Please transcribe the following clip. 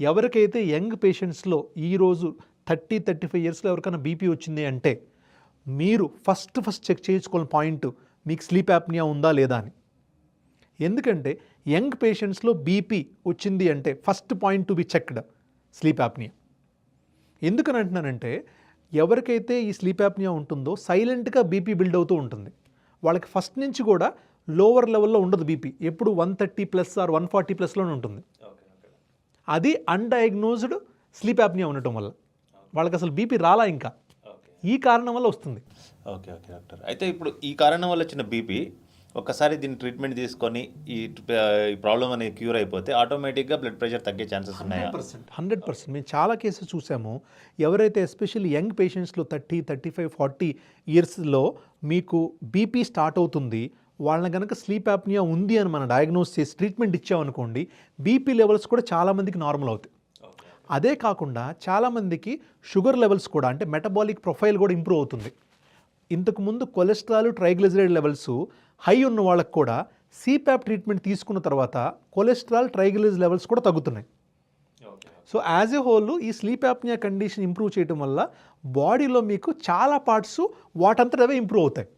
ఎవరికైతే యంగ్ పేషెంట్స్లో ఈరోజు thirty thirty five ఇయర్స్లో ఎవరికైనా బీపీ వచ్చింది అంటే మీరు ఫస్ట్ ఫస్ట్ చెక్ చేయించుకోవాలని పాయింట్ మీకు స్లీప్ యాప్నియా ఉందా లేదా అని. ఎందుకంటే యంగ్ పేషెంట్స్లో బీపీ వచ్చింది అంటే first point to be checked sleep apnoea. ఎందుకని అంటున్నానంటే ఎవరికైతే ఈ స్లీప్ యాప్నియా ఉంటుందో సైలెంట్గా బీపీ బిల్డ్ అవుతూ ఉంటుంది. వాళ్ళకి ఫస్ట్ నుంచి కూడా లోవర్ లెవెల్లో ఉండదు బీపీ. ఎప్పుడు one thirty plus or one forty ప్లస్లోనే ఉంటుంది. అది అన్డయాగ్నోజ్డ్ స్లీప్ యాప్నియా ఉండటం వల్ల. వాళ్ళకి అసలు బీపీ రాలా ఇంకా. ఈ కారణం వల్ల వస్తుంది. Okay okay doctor. అయితే ఇప్పుడు ఈ కారణం వల్ల వచ్చిన బీపీ ఒక్కసారి దీని ట్రీట్మెంట్ తీసుకొని ఈ ప్రాబ్లం అనేది క్యూర్ అయిపోతే ఆటోమేటిక్గా బ్లడ్ ప్రెషర్ తగ్గే ఛాన్సెస్ ఉన్నాయా? Hundred percent. మేము చాలా కేసెస్ చూసాము. ఎవరైతే ఎస్పెషల్లీ యంగ్ పేషెంట్స్లో థర్టీ థర్టీ ఫైవ్ ఫార్టీ ఇయర్స్లో మీకు బీపీ స్టార్ట్ అవుతుంది వాళ్ళని కనుక స్లీప్ యాప్నియా ఉంది అని మనం డయాగ్నోస్ చేసి ట్రీట్మెంట్ ఇచ్చామనుకోండి బీపీ లెవెల్స్ కూడా చాలామందికి నార్మల్ అవుతాయి. అదే కాకుండా చాలామందికి షుగర్ లెవెల్స్ కూడా అంటే మెటబాలిక్ ప్రొఫైల్ కూడా ఇంప్రూవ్ అవుతుంది. ఇంతకు ముందు కొలెస్ట్రాల్ ట్రైగ్లిజరైడ్ లెవెల్స్ హై ఉన్న వాళ్ళకి కూడా సిప్యాప్ ట్రీట్మెంట్ తీసుకున్న తర్వాత కొలెస్ట్రాల్ ట్రైగ్లిజ్ లెవెల్స్ కూడా తగ్గుతున్నాయి. సో యాజ్ ఎ హోల్ ఈ స్లీప్ యాప్నియా కండిషన్ ఇంప్రూవ్ చేయడం వల్ల బాడీలో మీకు చాలా పార్ట్స్ వాటంతట అవే ఇంప్రూవ్ అవుతాయి.